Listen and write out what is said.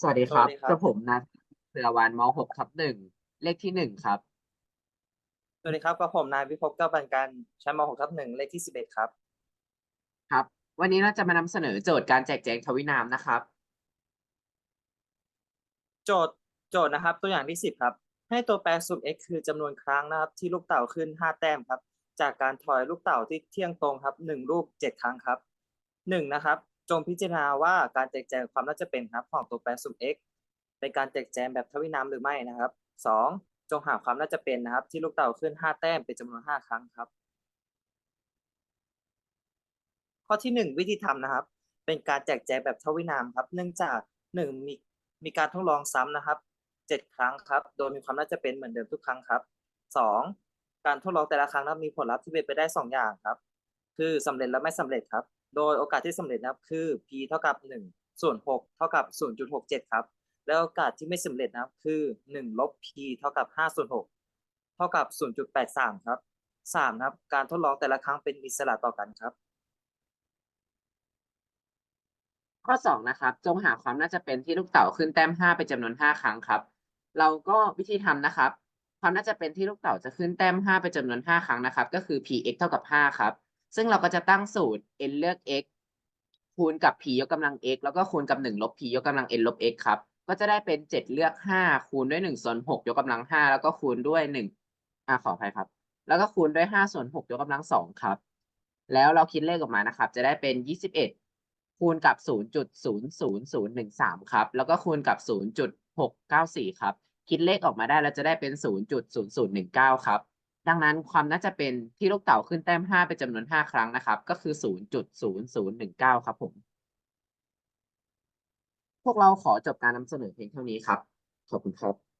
สวัสดีครับสวัสดีครับกระผมนะเสือวานมหกทับหนึ่งเลขที่หนึ่งครับ สวัสดีครับกับผมนายวิภพเก้าปันกันชั้นม .6 ทับหนึ่งเลขที่สิบเอ็ดครับ ครับ วันนี้เราจะมานำเสนอโจทย์การแจกแจงทวินามนะครับ โจทย์โจทย์นะครับ ตัวอย่างที่สิบครับ ให้ตัวแปรสูตร x คือจำนวนครั้งนะครับ ที่ลูกเต่าขึ้นห้าแต้มครับ จากการถอยลูกเต่าที่เที่ยงตรงครับหนึ่งลูกเจ็ดครั้งครับหนึ่งนะครับ จงพิจารณาว่าการแจกแจงความน่าจะเป็นครับของตัวแปรสูตร x เป็นการแจกแจงแบบทวินามหรือไม่นะครับสองจงหาความน่าจะเป็นนะครับ ที่ลูกเต่าขึ้นห้าแต้มเป็นจำนวนห้าครั้งครับ ข้อที่หนึ่งวิธีทำนะครับ เป็นการแจกแจงแบบทวินามครับ เนื่องจากหนึ่งมีมีการทดลองซ้ำนะครับเจ็ดครั้งครับ โดยมีความน่าจะเป็นเหมือนเดิมทุกครั้งครับสองการทดลองแต่ละครั้งนะมีผลลัพธ์ที่เป็นไปได้สองอย่างครับ คือสำเร็จและไม่สำเร็จครับ โดยโอกาสที่สำเร็จนะครับคือ p เท่ากับหนึ่งส่วนหกเท่ากับศูนย์จุดหกเจ็ดครับ แล้วโอกาสที่ไม่สำเร็จนะครับคือหนึ่งลบ p เท่ากับห้าส่วนหกเท่ากับศูนย์จุดแปดสามครับสามนะครับ การทดลองแต่ละครั้งเป็นอิสระต่อกันครับ ข้อสองนะครับ จงหาความน่าจะเป็นที่ลูกเต๋าขึ้นแต้มห้าเป็นจำนวนห้าครั้งครับ เราก็วิธีทำนะครับ ความน่าจะเป็นที่ลูกเต๋าจะขึ้นแต้มห้าเป็นจำนวนห้าครั้งนะครับ ก็คือ px เท่ากับห้าครับ ซึ่งเราก็จะตั้งสูตร n เลือก x คูณกับ p ยกกำลัง x แล้วก็คูณกับหนึ่งลบ p ยกกำลัง n ลบ x ครับ ก็จะได้เป็นเจ็ดเลือกห้าคูณด้วยหนึ่งส่วนหกยกกำลังห้าแล้วก็คูณด้วยหนึ่งอ่าขออภัยครับ แล้วก็คูณด้วยห้าส่วนหกยกกำลังสองครับ แล้วเราคิดเลขออกมานะครับ จะได้เป็นยี่สิบเอ็ดคูณกับศูนย์จุดศูนย์ศูนย์ศูนย์หนึ่งสามครับ แล้วก็คูณกับศูนย์จุดหกเก้าสี่ครับ คิดเลขออกมาได้แล้วจะได้เป็นศูนย์จุดศูนย์ศูนย์หนึ่งเก้าครับ ดังนั้นความน่าจะเป็นที่ลูกเต๋าขึ้นแต้มห้าเป็นจำนวนห้าครั้งนะครับ ก็คือศูนย์จุดศูนย์ศูนย์หนึ่งเก้าครับผม พวกเราขอจบการนำเสนอเพียงเท่านี้ครับ ขอบคุณครับ